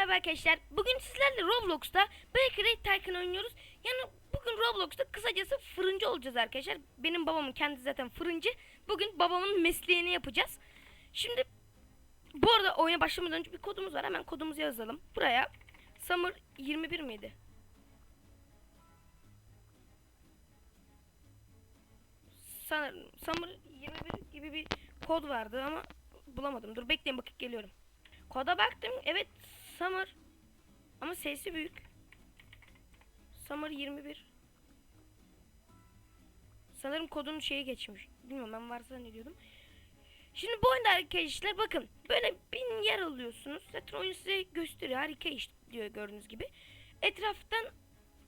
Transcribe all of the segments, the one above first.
merhaba arkadaşlar. Bugün sizlerle Roblox'ta Bakery Tycoon oynuyoruz. Yani bugün Roblox'ta kısacası fırıncı olacağız arkadaşlar. Benim babamın kendisi zaten fırıncı. Bugün babamın mesleğini yapacağız. Şimdi bu arada oyuna başlamadan önce bir kodumuz var. Hemen kodumuzu yazalım. Buraya Summer 21 miydi? Sanırım Summer 21 gibi bir kod vardı ama bulamadım. Dur bekleyin bakıp geliyorum. Koda baktım. Evet Summer. Ama sesi büyük. Summer 21. Sanırım kodun şeyi geçmiş. Bilmiyorum ben varsa ne diyordum. Şimdi bu oyunda arkadaşlar bakın. Böyle bin yer alıyorsunuz. Zaten oyun size gösteriyor. Harika iş diyor gördüğünüz gibi. Etraftan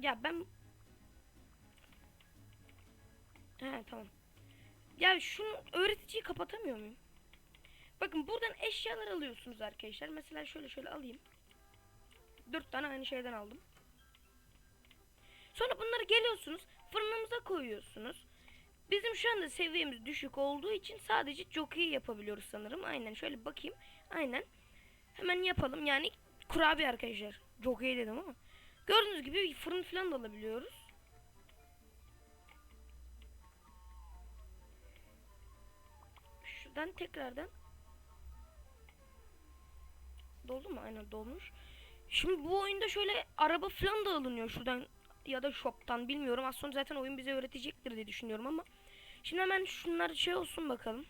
ya ben He tamam. Ya şunu öğreticiyi kapatamıyor muyum? Bakın buradan eşyalar alıyorsunuz arkadaşlar. Mesela şöyle şöyle alayım. Dört tane aynı şeyden aldım. Sonra bunları geliyorsunuz. Fırınımıza koyuyorsunuz. Bizim şu anda seviyemiz düşük olduğu için sadece jockey yapabiliyoruz sanırım. Aynen şöyle bakayım. Aynen. Hemen yapalım. Yani kurabiye arkadaşlar. Jockey dedim ama. Gördüğünüz gibi fırın falan da alabiliyoruz. Şuradan tekrardan Doldu mu? Aynen dolmuş. Şimdi bu oyunda şöyle araba falan da alınıyor şuradan ya da shop'tan bilmiyorum. Az sonra zaten oyun bize öğretecektir diye düşünüyorum ama. Şimdi hemen şunlar şey olsun bakalım.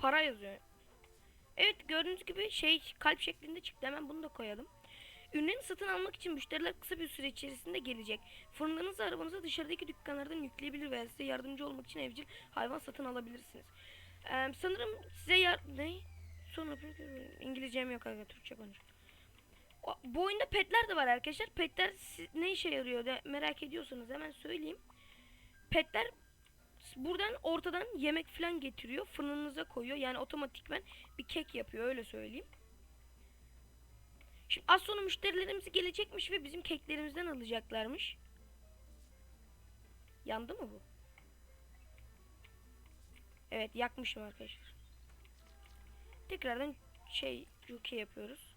Para yazıyor. Evet gördüğünüz gibi şey kalp şeklinde çıktı. Hemen bunu da koyalım. Ürünleri satın almak için müşteriler kısa bir süre içerisinde gelecek. Fırınlarınızı arabanıza dışarıdaki dükkanlardan yükleyebilir veya size yardımcı olmak için evcil hayvan satın alabilirsiniz. Ee, sanırım size yar... Ne? Sonra İngilizcem yok arkadaşlar Türkçe konuş. Bu oyunda petler de var arkadaşlar. Petler ne işe yarıyor da merak ediyorsanız hemen söyleyeyim. Petler buradan ortadan yemek falan getiriyor. Fırınınıza koyuyor. Yani otomatikmen bir kek yapıyor öyle söyleyeyim. Şimdi az sonra müşterilerimiz gelecekmiş ve bizim keklerimizden alacaklarmış. Yandı mı bu? Evet yakmışım arkadaşlar. Tekrardan şey jockey yapıyoruz.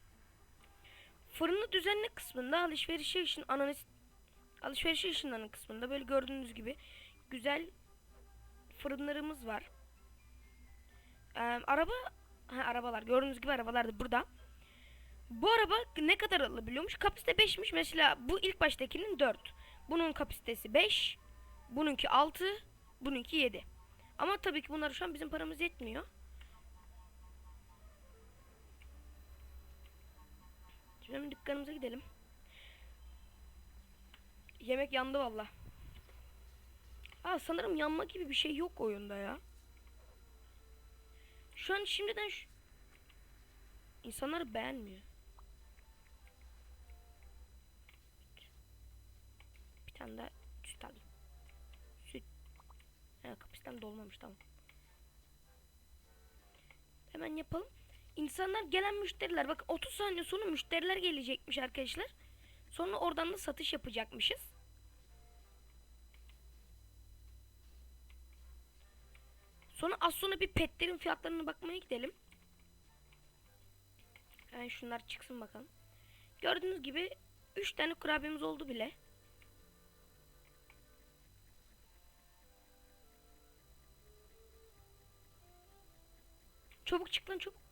Fırını düzenle kısmında alışverişe işin analiz alışverişe ışınlanın kısmında böyle gördüğünüz gibi güzel fırınlarımız var. Ee, araba ha, arabalar gördüğünüz gibi arabalar da burada. Bu araba ne kadar alabiliyormuş? Kapasite 5'miş. Mesela bu ilk baştakinin 4. Bunun kapasitesi 5. Bununki 6. Bununki 7. Ama tabii ki bunlar şu an bizim paramız yetmiyor. Şimdi hemen dükkanımıza gidelim. Yemek yandı valla. Aa sanırım yanma gibi bir şey yok oyunda ya. Şu an şimdiden şu... İnsanlar beğenmiyor. Bir tane daha süt alayım. Süt. Ha, kapasitem dolmamış tamam. Hemen yapalım. İnsanlar gelen müşteriler bak 30 saniye sonra müşteriler gelecekmiş arkadaşlar. Sonra oradan da satış yapacakmışız. Sonra az sonra bir petlerin fiyatlarına bakmaya gidelim. Hemen şunlar çıksın bakalım. Gördüğünüz gibi 3 tane kurabiyemiz oldu bile. Çabuk çık lan çabuk.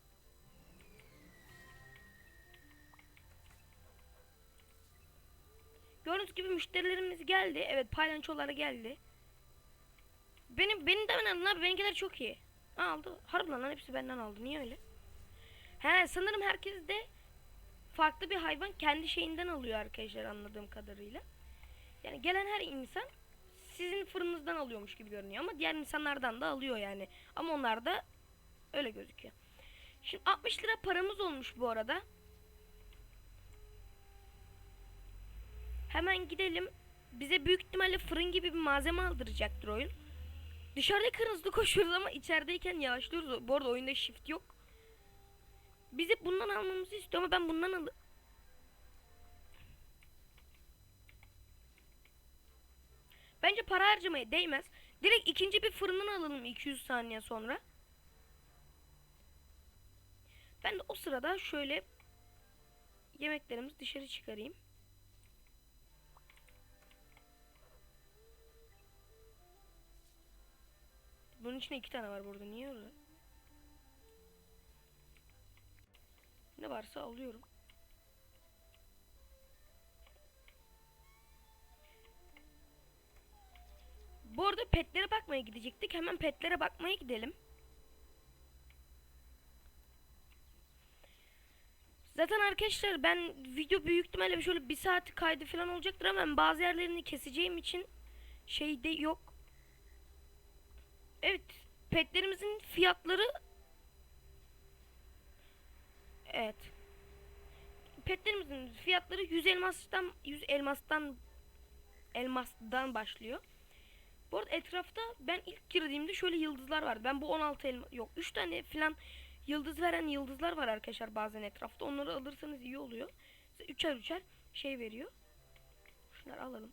Gördüğünüz gibi müşterilerimiz geldi. Evet paylançoları geldi. Benim benim de ben abi. Benimkiler çok iyi. Aldı. Harbiden lan hepsi benden aldı. Niye öyle? He sanırım herkes de farklı bir hayvan kendi şeyinden alıyor arkadaşlar anladığım kadarıyla. Yani gelen her insan sizin fırınınızdan alıyormuş gibi görünüyor ama diğer insanlardan da alıyor yani. Ama onlar da öyle gözüküyor. Şimdi 60 lira paramız olmuş bu arada. Hemen gidelim. Bize büyük ihtimalle fırın gibi bir malzeme aldıracaktır oyun. Dışarıdayken hızlı koşuyoruz ama içerideyken yavaşlıyoruz. Bu arada oyunda shift yok. Bizi bundan almamızı istiyor ama ben bundan al... Bence para harcamaya değmez. Direkt ikinci bir fırından alalım 200 saniye sonra. Ben de o sırada şöyle yemeklerimizi dışarı çıkarayım. Bunun içinde iki tane var burada. Niye öyle? Ne varsa alıyorum. Bu arada petlere bakmaya gidecektik. Hemen petlere bakmaya gidelim. Zaten arkadaşlar ben video büyük ihtimalle şöyle bir saat kaydı falan olacaktır ama bazı yerlerini keseceğim için şey de yok. Evet petlerimizin fiyatları Evet. Petlerimizin fiyatları 100 elmastan 100 elmastan elmasdan başlıyor. Bu arada etrafta ben ilk girdiğimde şöyle yıldızlar vardı. Ben bu 16 elma yok 3 tane falan yıldız veren yıldızlar var arkadaşlar bazen etrafta. Onları alırsanız iyi oluyor. Size üçer üçer şey veriyor. Şunları alalım.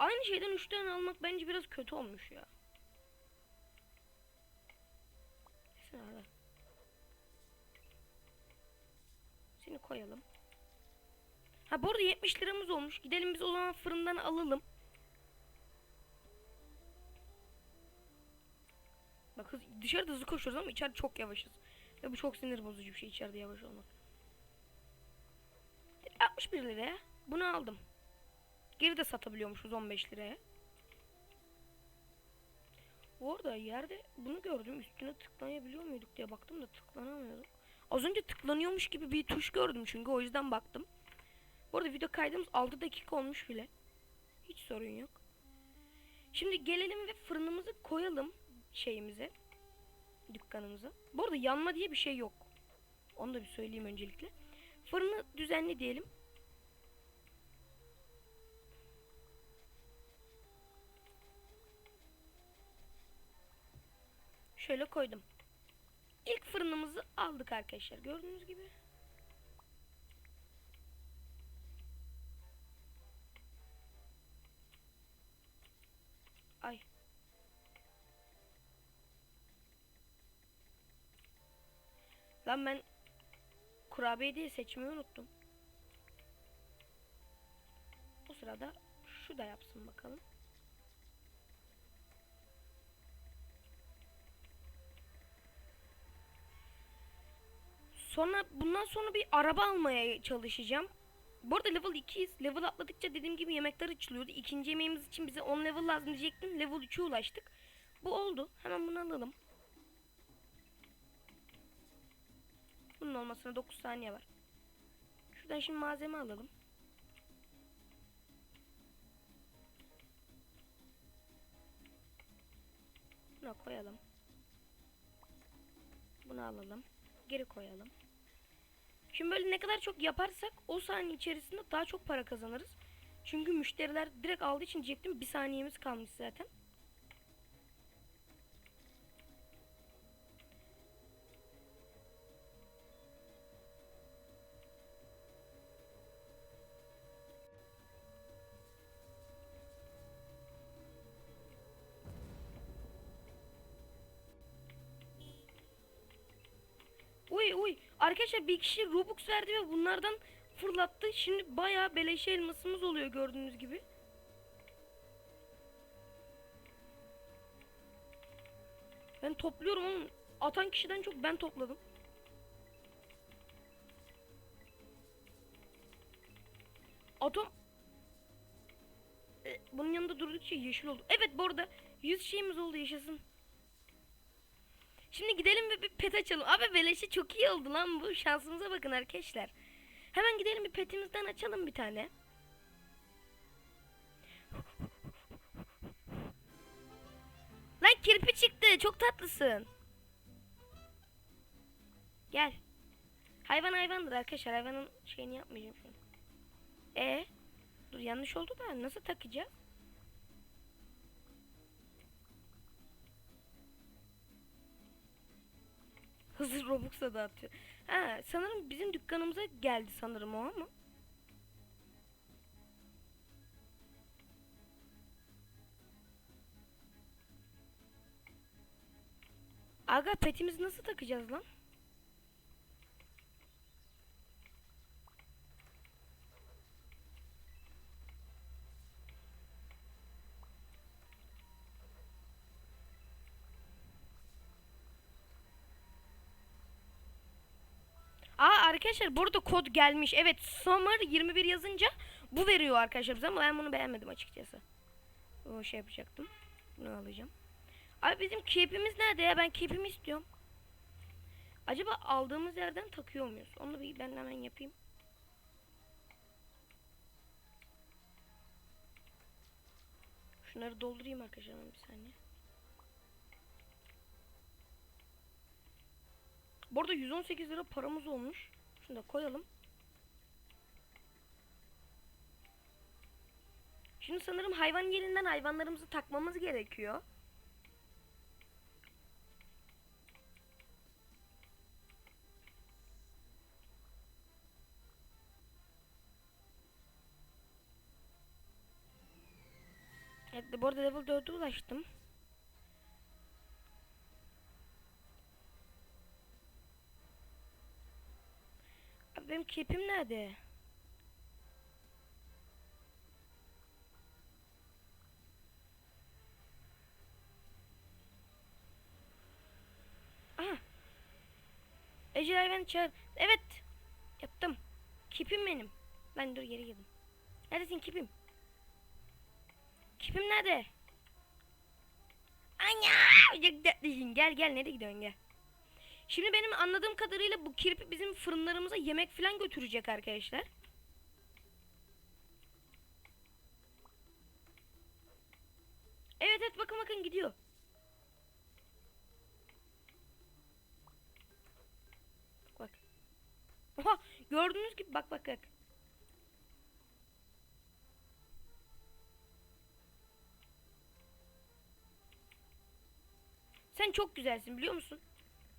Aynı şeyden 3 tane almak bence biraz kötü olmuş ya. Sen. Seni koyalım. Ha bu arada 70 liramız olmuş. Gidelim biz o zaman fırından alalım. Bak hız, dışarıda hızlı koşuyoruz ama içeride çok yavaşız. Ve bu çok sinir bozucu bir şey içeride yavaş olmak. 61 liraya bunu aldım. Geri de satabiliyormuşuz 15 liraya. Orada yerde bunu gördüm. Üstüne tıklayabiliyor muyduk diye baktım da tıklanamıyorduk. Az önce tıklanıyormuş gibi bir tuş gördüm çünkü o yüzden baktım. Bu arada video kaydımız 6 dakika olmuş bile. Hiç sorun yok. Şimdi gelelim ve fırınımızı koyalım şeyimize. Dükkanımıza. Bu arada yanma diye bir şey yok. Onu da bir söyleyeyim öncelikle. Fırını düzenli diyelim. Şöyle koydum. İlk fırınımızı aldık arkadaşlar. Gördüğünüz gibi. Ay. Lan ben kurabiye diye seçmeyi unuttum. O sırada şu da yapsın bakalım. Sonra bundan sonra bir araba almaya çalışacağım. Bu arada level 2'yiz. Level atladıkça dediğim gibi yemekler açılıyordu. İkinci yemeğimiz için bize 10 level lazım diyecektim. Level 3'e ulaştık. Bu oldu. Hemen bunu alalım. Bunun olmasına 9 saniye var. Şuradan şimdi malzeme alalım. Buna koyalım. Bunu alalım. Geri koyalım. Şimdi böyle ne kadar çok yaparsak o saniye içerisinde daha çok para kazanırız. Çünkü müşteriler direkt aldığı için diyecektim bir saniyemiz kalmış zaten. Arkadaşlar bir kişi Robux verdi ve bunlardan fırlattı. Şimdi bayağı beleş elmasımız oluyor gördüğünüz gibi. Ben topluyorum oğlum. Atan kişiden çok ben topladım. Atom E, bunun yanında durdukça yeşil oldu. Evet bu arada 100 şeyimiz oldu yaşasın. Şimdi gidelim ve bir pet açalım. Abi beleşe çok iyi oldu lan bu. Şansımıza bakın arkadaşlar. Hemen gidelim bir petimizden açalım bir tane. Lan kirpi çıktı. Çok tatlısın. Gel. Hayvan hayvandır arkadaşlar. Hayvanın şeyini yapmayacağım. E Dur yanlış oldu da nasıl takacağız? Hızlı Robux'a dağıtıyor. Ha, sanırım bizim dükkanımıza geldi sanırım o ama. Aga petimizi nasıl takacağız lan? Arkadaşlar burada kod gelmiş. Evet Summer 21 yazınca bu veriyor arkadaşlar bize ama ben bunu beğenmedim açıkçası. O şey yapacaktım. Bunu alacağım. Abi bizim kepimiz nerede ya? Ben kepimi istiyorum. Acaba aldığımız yerden takıyor muyuz? Onu bir ben hemen yapayım. Şunları doldurayım arkadaşlar bir saniye. Bu arada 118 lira paramız olmuş. Şunu da koyalım. Şimdi sanırım hayvan yerinden hayvanlarımızı takmamız gerekiyor. Evet, bu arada level 4'e ulaştım. Abi benim kepim nerede? Aha. Ecel hayvan çağır. Evet. Yaptım. Kipim benim. Ben dur geri girdim. Neredesin kipim? Kipim nerede? Anya! Gel gel nereye gidiyorsun gel. Şimdi benim anladığım kadarıyla bu kirpi bizim fırınlarımıza yemek falan götürecek arkadaşlar. Evet evet bakın bakın gidiyor. Bak. Oha gördüğünüz gibi bak bak bak. Sen çok güzelsin biliyor musun?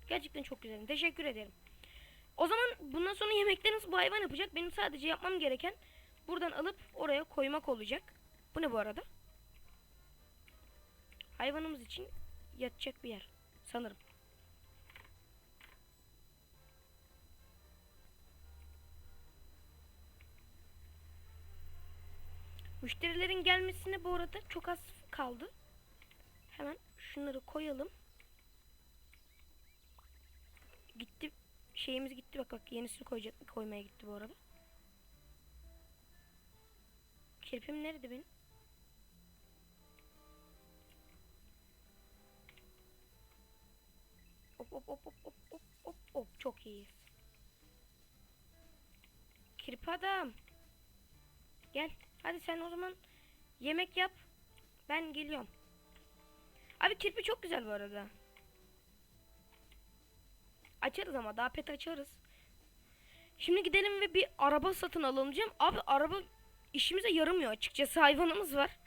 Gerçekten çok güzelsin. Teşekkür ederim. O zaman bundan sonra yemekleriniz bu hayvan yapacak. Benim sadece yapmam gereken buradan alıp oraya koymak olacak. Bu ne bu arada? Hayvanımız için yatacak bir yer. Sanırım. Müşterilerin gelmesine bu arada çok az kaldı. Hemen şunları koyalım. Gitti şeyimiz gitti bak bak yenisini koyacak koymaya gitti bu arada. Kirpim nerede benim? Hop hop hop hop hop hop hop hop çok iyiyiz. Kirpi adam. Gel. Hadi sen o zaman yemek yap. Ben geliyorum. Abi kirpi çok güzel bu arada. Açarız ama daha pet açarız. Şimdi gidelim ve bir araba satın alınacağım. Abi araba işimize yaramıyor açıkçası. Hayvanımız var.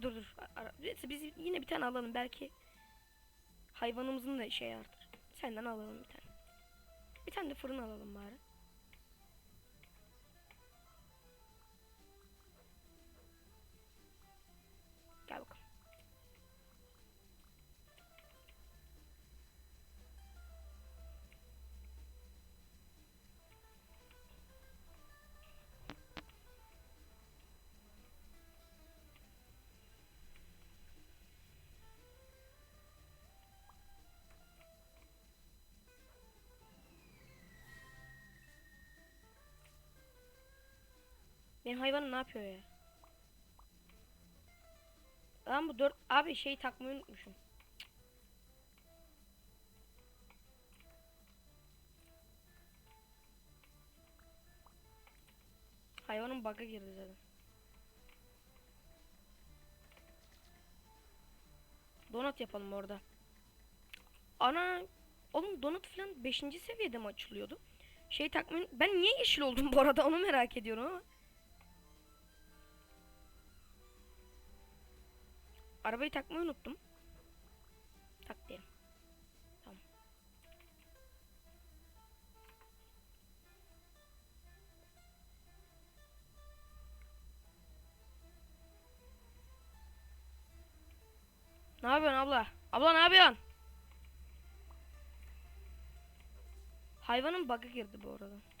Dur dur. Neyse biz yine bir tane alalım. Belki hayvanımızın da şey artar. Senden alalım bir tane. Bir tane de fırın alalım bari. Benim hayvanım ne yapıyor ya? Lan bu dört abi şey takmayı unutmuşum. Hayvanın bug'a girdi zaten. Donut yapalım orada. Ana oğlum donut falan 5. seviyede mi açılıyordu? Şey takmayı ben niye yeşil oldum bu arada onu merak ediyorum ama. Arabayı takmayı unuttum. Tak diyelim. Tamam. Ne yapıyorsun abla? Abla ne yapıyorsun? Hayvanın bug'a girdi bu arada.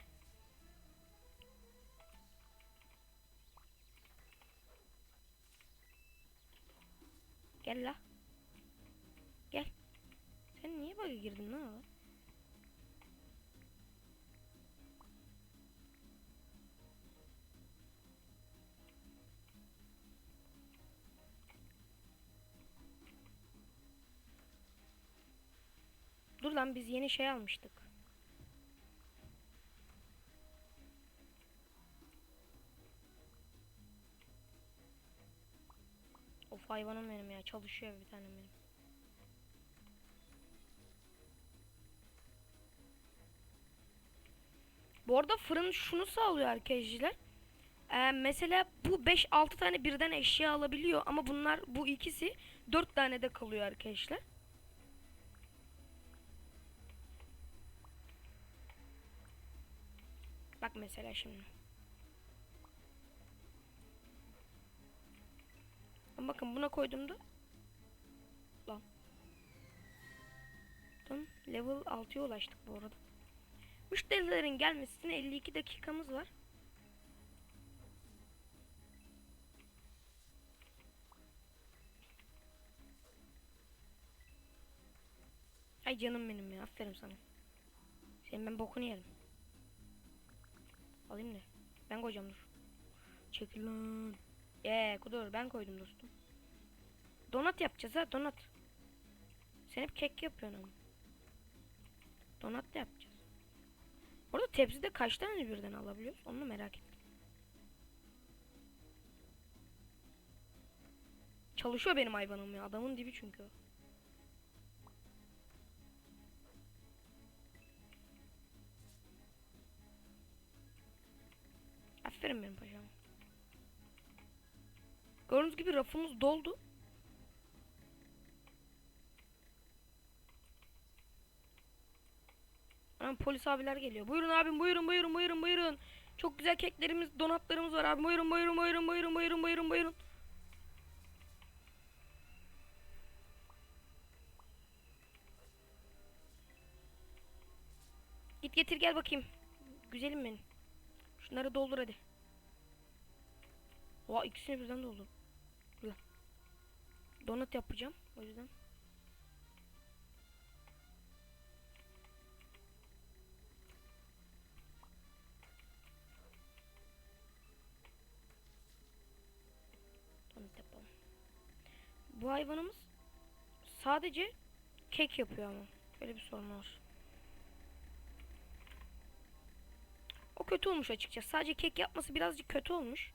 Gel la. Gel. Sen niye bug'a girdin lan orada? Dur lan biz yeni şey almıştık. Hayvanım benim ya çalışıyor bir tane benim. Bu arada fırın şunu sağlıyor arkadaşlar. Ee, mesela bu 5-6 tane birden eşya alabiliyor ama bunlar bu ikisi 4 tane de kalıyor arkadaşlar. Bak mesela şimdi. Ama bakın buna koyduğumda lan. Tamam, level 6'ya ulaştık bu arada. Müşterilerin gelmesine 52 dakikamız var. Ay canım benim ya aferin sana. Senin ben bokunu yerim. Alayım da. Ben koyacağım dur. Çekil lan. Eee dur ben koydum dostum. Donat yapacağız ha donat. Sen hep kek yapıyorsun ama. Donat da yapacağız. Orada tepside kaç tane birden alabiliyoruz? Onu merak ettim. Çalışıyor benim hayvanım ya. Adamın dibi çünkü o. Aferin benim paşam. Gördüğünüz gibi rafımız doldu. Anam polis abiler geliyor. Buyurun abim buyurun buyurun buyurun buyurun. Çok güzel keklerimiz, donatlarımız var abi. Buyurun buyurun buyurun buyurun buyurun buyurun buyurun. Git getir gel bakayım. Güzelim benim. Şunları doldur hadi. Oha ikisini birden doldur. Donut yapacağım o yüzden. Donut yapalım. Bu hayvanımız sadece kek yapıyor ama. Böyle bir sorun var. O kötü olmuş açıkçası. Sadece kek yapması birazcık kötü olmuş.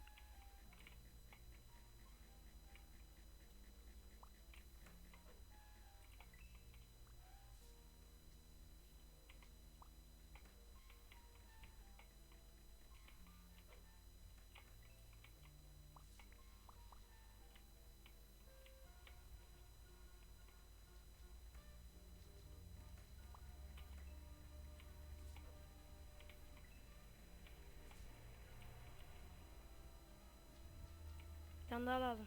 Tane daha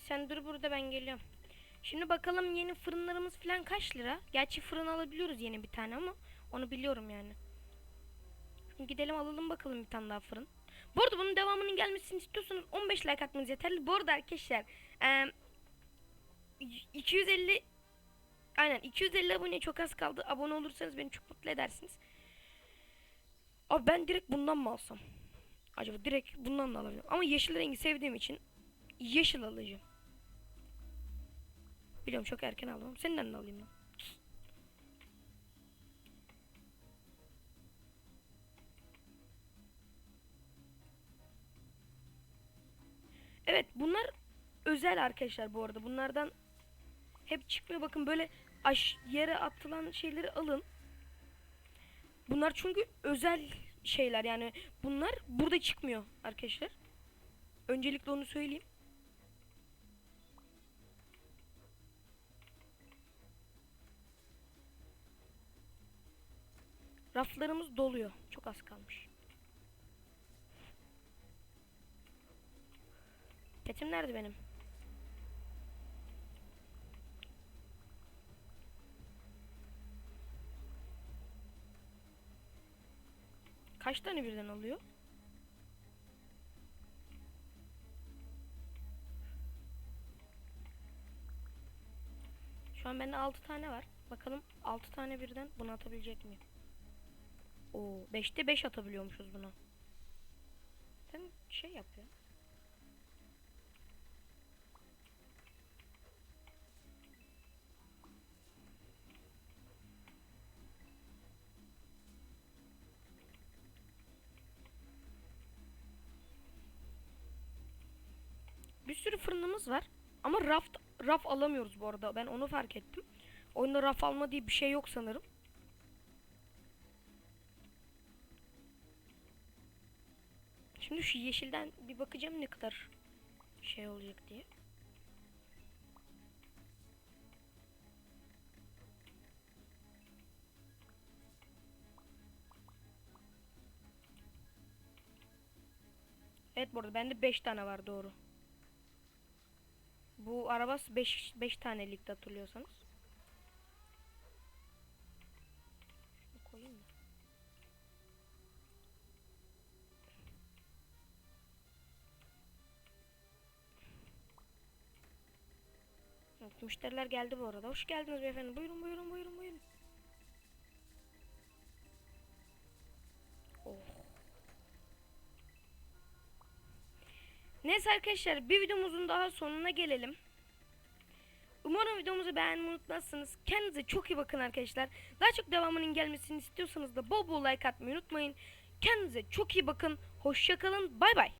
sen dur burada ben geliyorum. Şimdi bakalım yeni fırınlarımız falan kaç lira? Gerçi fırın alabiliyoruz yeni bir tane ama onu biliyorum yani. Şimdi gidelim alalım bakalım bir tane daha fırın. Bu arada bunun devamının gelmesini istiyorsanız 15 like atmanız yeterli. Bu arada arkadaşlar eee, 250 aynen 250 abone çok az kaldı. Abone olursanız beni çok mutlu edersiniz. Abi ben direkt bundan mı alsam? Acaba direkt bundan mı alabilirim? Ama yeşil rengi sevdiğim için yeşil alacağım. Biliyorum çok erken aldım. Senden de alayım lan. Evet bunlar özel arkadaşlar bu arada. Bunlardan hep çıkmıyor. Bakın böyle aş yere atılan şeyleri alın. Bunlar çünkü özel şeyler yani bunlar burada çıkmıyor arkadaşlar. Öncelikle onu söyleyeyim. Raflarımız doluyor. Çok az kalmış. Petim nerede benim? Kaç tane birden alıyor? Şu an bende 6 tane var. Bakalım 6 tane birden bunu atabilecek miyim? Oo 5'te 5 atabiliyormuşuz buna. Sen şey yap ya. Sürü fırınımız var. Ama raf raf alamıyoruz bu arada. Ben onu fark ettim. Oyunda raf alma diye bir şey yok sanırım. Şimdi şu yeşilden bir bakacağım ne kadar şey olacak diye. Evet bu arada bende 5 tane var doğru. Bu araba 5 5 tanelikti hatırlıyorsanız. Müşteriler geldi bu arada. Hoş geldiniz beyefendi. Buyurun buyurun buyurun buyurun. Neyse arkadaşlar bir videomuzun daha sonuna gelelim. Umarım videomuzu beğenmeyi unutmazsınız. Kendinize çok iyi bakın arkadaşlar. Daha çok devamının gelmesini istiyorsanız da bol bol like atmayı unutmayın. Kendinize çok iyi bakın. Hoşçakalın. Bay bay.